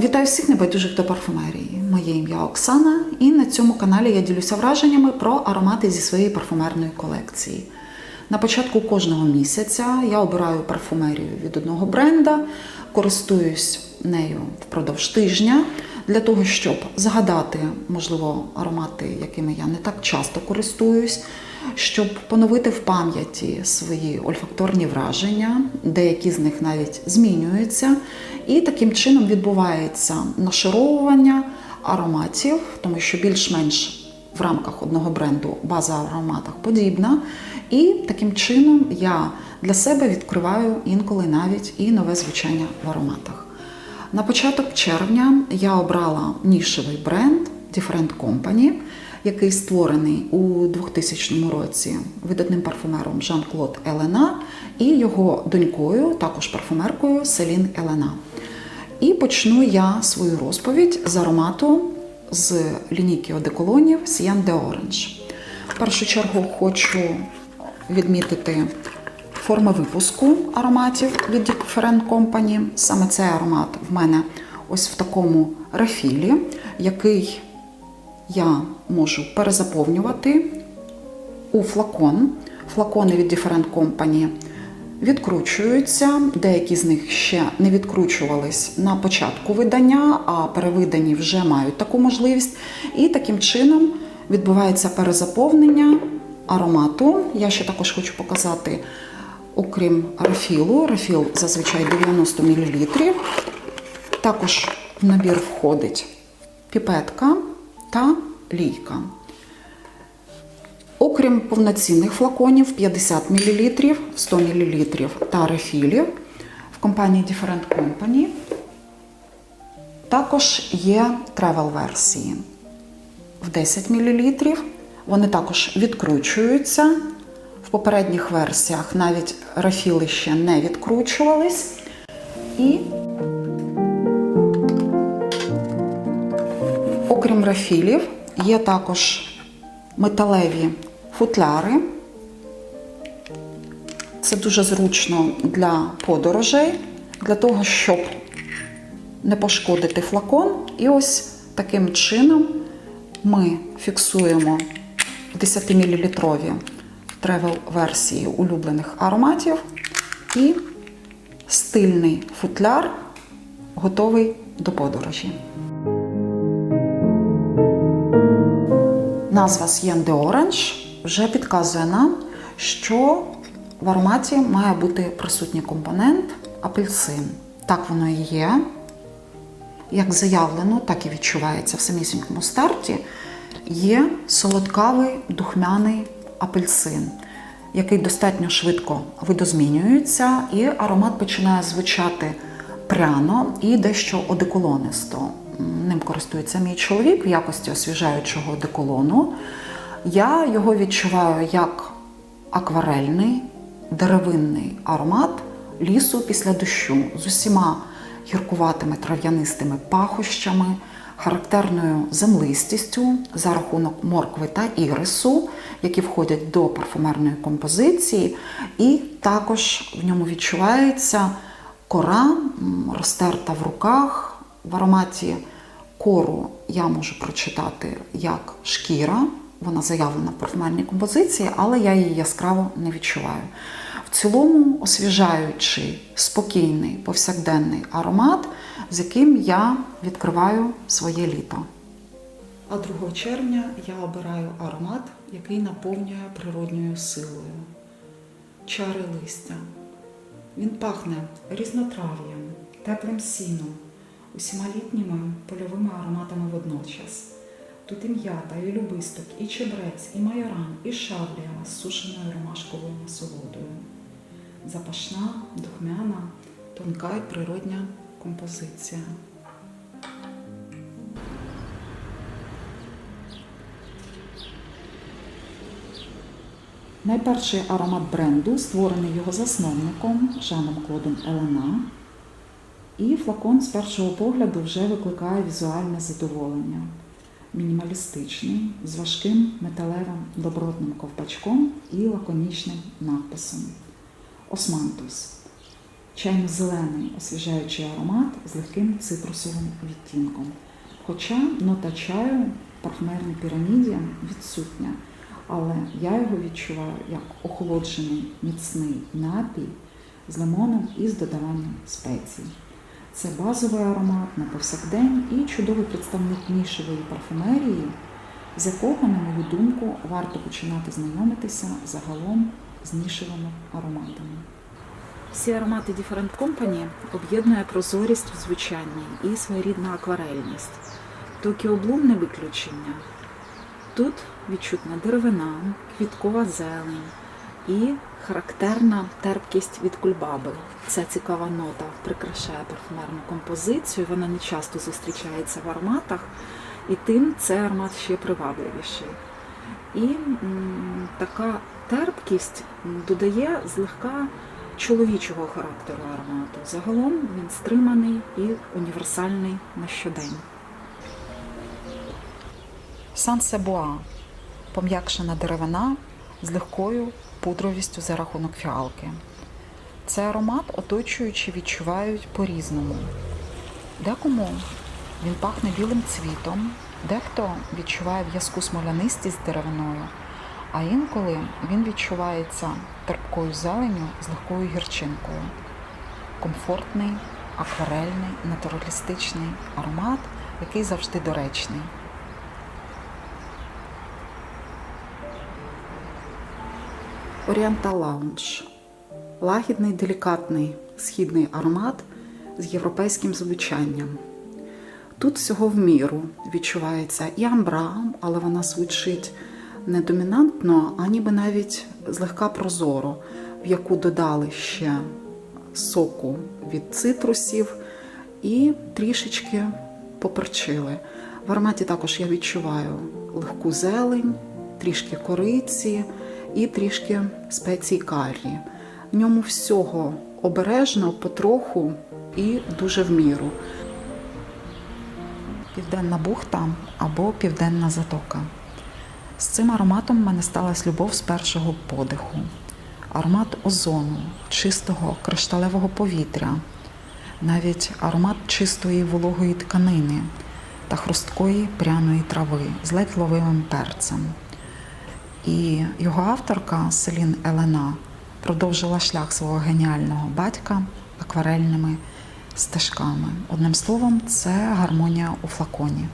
Вітаю всіх небайдужих до парфумерії. Моє ім'я Оксана, і на цьому каналі я ділюся враженнями про аромати зі своєї парфумерної колекції. На початку кожного місяця я обираю парфумерію від одного бренда, користуюсь нею впродовж тижня для того, щоб згадати, можливо, аромати, якими я не так часто користуюсь, щоб поновити в пам'яті свої ольфакторні враження, деякі з них навіть змінюються, і таким чином відбувається нашаровування ароматів, тому що більш-менш в рамках одного бренду база ароматах подібна. І таким чином я для себе відкриваю інколи навіть і нове звучання в ароматах. На початок червня я обрала нішевий бренд Different Company, який створений у 2000 році видатним парфумером Жан-Клод Елена і його донькою, також парфумеркою Селін Елена. І почну я свою розповідь з аромату з лінійки одеколонів Sian de Orange. В першу чергу хочу відмітити форми випуску ароматів від Different Company. Саме цей аромат в мене ось в такому рафілі, який я можу перезаповнювати у флакон. Флакони від Different Company відкручуються. Деякі з них ще не відкручувались на початку видання, а перевидані вже мають таку можливість. І таким чином відбувається перезаповнення аромату. Я ще також хочу показати, окрім рафілу, рафіл зазвичай 90 мл. Також в набір входить піпетка та лійка. Окрім повноцінних флаконів 50 мл, 100 мл та рефілів в компанії Different Company також є тревел-версії в 10 мл. Вони також відкручуються. В попередніх версіях навіть рафіли ще не відкручувались. І окрім рафілів, є також металеві футляри. Це дуже зручно для подорожей, для того, щоб не пошкодити флакон. І ось таким чином ми фіксуємо 10-мл тревел-версії улюблених ароматів і стильний футляр готовий до подорожі. Назва de Orange вже підказує нам, що в ароматі має бути присутній компонент апельсин. Так воно і є. Як заявлено, так і відчувається в самісінькому старті. Є солодкавий духмяний апельсин, який достатньо швидко видозмінюється, і аромат починає звучати пряно і дещо одеколонисто. Ним користується мій чоловік в якості освіжаючого одеколону. Я його відчуваю як акварельний, деревинний аромат лісу після дощу з усіма гіркуватими трав'янистими пахощами, характерною землистістю за рахунок моркви та ірису, які входять до парфумерної композиції, і також в ньому відчувається кора, розтерта в руках. В ароматі кору я можу прочитати як шкіра, вона заявлена в парфумерній композиції, але я її яскраво не відчуваю. В цілому освіжаючий, спокійний, повсякденний аромат, з яким я відкриваю своє літо. А 2 червня я обираю аромат, який наповнює природньою силою. Чари листя. Він пахне різнотрав'ям, теплим сіном, усіма літніми польовими ароматами водночас. Тут і м'ята, і любисток, і чебрець, і майоран, і шавлія з сушеною ромашковою насолодою. Запашна, духмяна, тонка і природня композиція. Найперший аромат бренду створений його засновником Жаном Клодом Елена. І флакон з першого погляду вже викликає візуальне задоволення. Мінімалістичний, з важким металевим добротним ковпачком і лаконічним надписом Османтус. чайно-зелений освіжаючий аромат з легким цитрусовим відтінком. Хоча нота чаю в парфумерній піраміді відсутня, але я його відчуваю як охолоджений міцний напій з лимоном і з додаванням спецій. Це базовий аромат на повсякдень і чудовий представник нішевої парфумерії, з якого, на мою думку, варто починати знайомитися загалом з нішевими ароматами. Всі аромати Different Company об'єднує прозорість в звучанні і своєрідна акварельність. Tokyo Bloom не виключення. Тут відчутна деревина, квіткова зелень і характерна терпкість від кульбаби. Ця цікава нота прикрашає парфумерну композицію. Вона не часто зустрічається в ароматах, і тим цей аромат ще привабливіший. І м, така терпкість додає злегка чоловічого характеру аромату. Загалом він стриманий і універсальний на щодень. Сан Себуа пом'якшена деревина з легкою пудровістю за рахунок фіалки. Цей аромат оточуючі відчувають по-різному. Декому він пахне білим цвітом, дехто відчуває в'язку смолянистість з деревиною, а інколи він відчувається терпкою зеленю з легкою гірчинкою. Комфортний, акварельний, натуралістичний аромат, який завжди доречний. Oriental Lounge лагідний, делікатний східний аромат з європейським звучанням. Тут всього в міру відчувається і амбра, але вона звучить не домінантно, а ніби навіть злегка прозоро, в яку додали ще соку від цитрусів і трішечки поперчили. В ароматі також я відчуваю легку зелень, трішки кориці і трішки спецій каррі. В ньому всього обережно, потроху і дуже в міру. Південна бухта або Південна затока. З цим ароматом в мене сталася любов з першого подиху. Аромат озону, чистого кришталевого повітря, навіть аромат чистої вологої тканини та хрусткої пряної трави з ледь ловивим перцем. І його авторка Селін Елена продовжила шлях свого геніального батька акварельними стежками. Одним словом, це гармонія у флаконі.